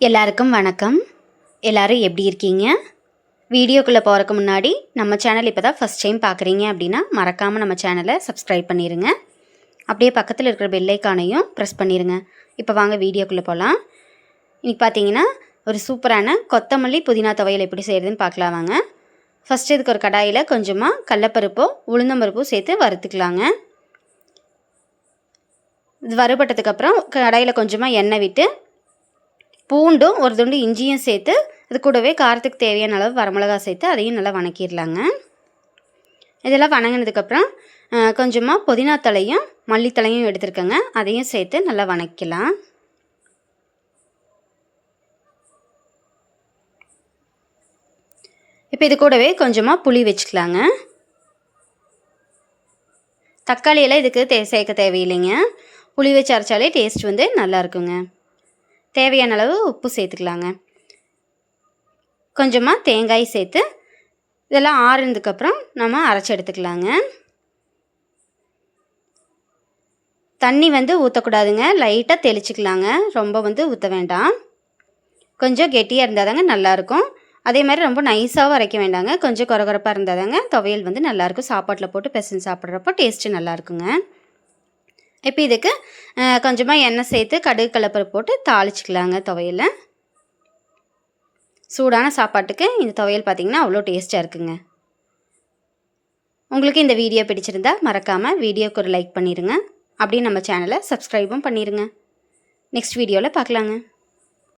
எல்லாருக்கும் வணக்கம். எல்லாரும் எப்படி இருக்கீங்க? வீடியோக்குள்ளே போகிறக்கு முன்னாடி நம்ம சேனல் இப்போ தான் ஃபஸ்ட் டைம் பார்க்குறீங்க அப்படின்னா மறக்காமல் நம்ம சேனலை சப்ஸ்கிரைப் பண்ணிடுங்க அப்படியே பக்கத்தில் இருக்கிற பெல்லைக்கானையும் ப்ரெஸ் பண்ணிடுங்க இப்போ வாங்க வீடியோக்குள்ளே போகலாம் இன்றைக்கி பார்த்தீங்கன்னா ஒரு சூப்பரான கொத்தமல்லி புதினா துவையல் எப்படி செய்கிறதுன்னு பார்க்கலாம் வாங்க. ஃபஸ்ட்டு இதுக்கு ஒரு கடாயில் கொஞ்சமாக கடலப்பருப்பும் உளுந்தம்பருப்பும் சேர்த்து வறுத்துக்கலாங்க. இது வறுபட்டதுக்கப்புறம் கடாயில் கொஞ்சமாக எண்ணெய் விட்டு பூண்டும் ஒரு துண்டு இஞ்சியும் சேர்த்து அது கூடவே காரத்துக்கு தேவையான அளவு வரமிளகா சேர்த்து அதையும் நல்லா வணக்கிடலாங்க. இதெல்லாம் வணங்கினதுக்கப்புறம் கொஞ்சமாக புதினா தலையும் மல்லித்தலையும் எடுத்துருக்கேங்க. அதையும் சேர்த்து நல்லா வணக்கலாம் இப்போ இது கூடவே கொஞ்சமாக புளி வச்சுக்கலாங்க. தக்காளியெல்லாம் இதுக்கு தே சேர்க்க தேவையில்லைங்க. புளி வச்சு அரைச்சாலே டேஸ்ட் வந்து நல்லா இருக்குங்க. தேவையான அளவு உப்பு சேர்த்துக்கலாங்க. கொஞ்சமாக தேங்காய் சேர்த்து இதெல்லாம் ஆறுனதுக்கப்புறம் நம்ம அரைச்சி எடுத்துக்கலாங்க. தண்ணி வந்து ஊற்றக்கூடாதுங்க லைட்டாக தெளிச்சிக்கலாங்க. ரொம்ப வந்து ஊற்ற வேண்டாம். கொஞ்சம் கெட்டியாக இருந்தால் தாங்க நல்லாயிருக்கும். அதே மாதிரி ரொம்ப நைஸாகவும் அரைக்க வேண்டாங்க. கொஞ்சம் குறகுறப்பாக இருந்தால் தாங்க துவையல் வந்து நல்லாயிருக்கும். சாப்பாட்டில் போட்டு பெசஞ்சு சாப்பிட்றப்போ டேஸ்ட்டு நல்லாயிருக்குங்க. இப்போ இதுக்கு கொஞ்சமாக எண்ணெய் சேர்த்து கடுகு கலப்பரை போட்டு தாளிச்சிக்கலாங்க துவையலை. சூடான சாப்பாட்டுக்கு இந்த துவையல் பார்த்திங்கன்னா அவ்வளோ டேஸ்ட்டாக இருக்குங்க. உங்களுக்கு இந்த வீடியோ பிடிச்சிருந்தா மறக்காமல் வீடியோக்கு ஒரு லைக் பண்ணிடுங்க அப்படியே நம்ம சேனலை சப்ஸ்கிரைபும் பண்ணிடுங்க நெக்ஸ்ட் வீடியோவில் பார்க்கலாங்க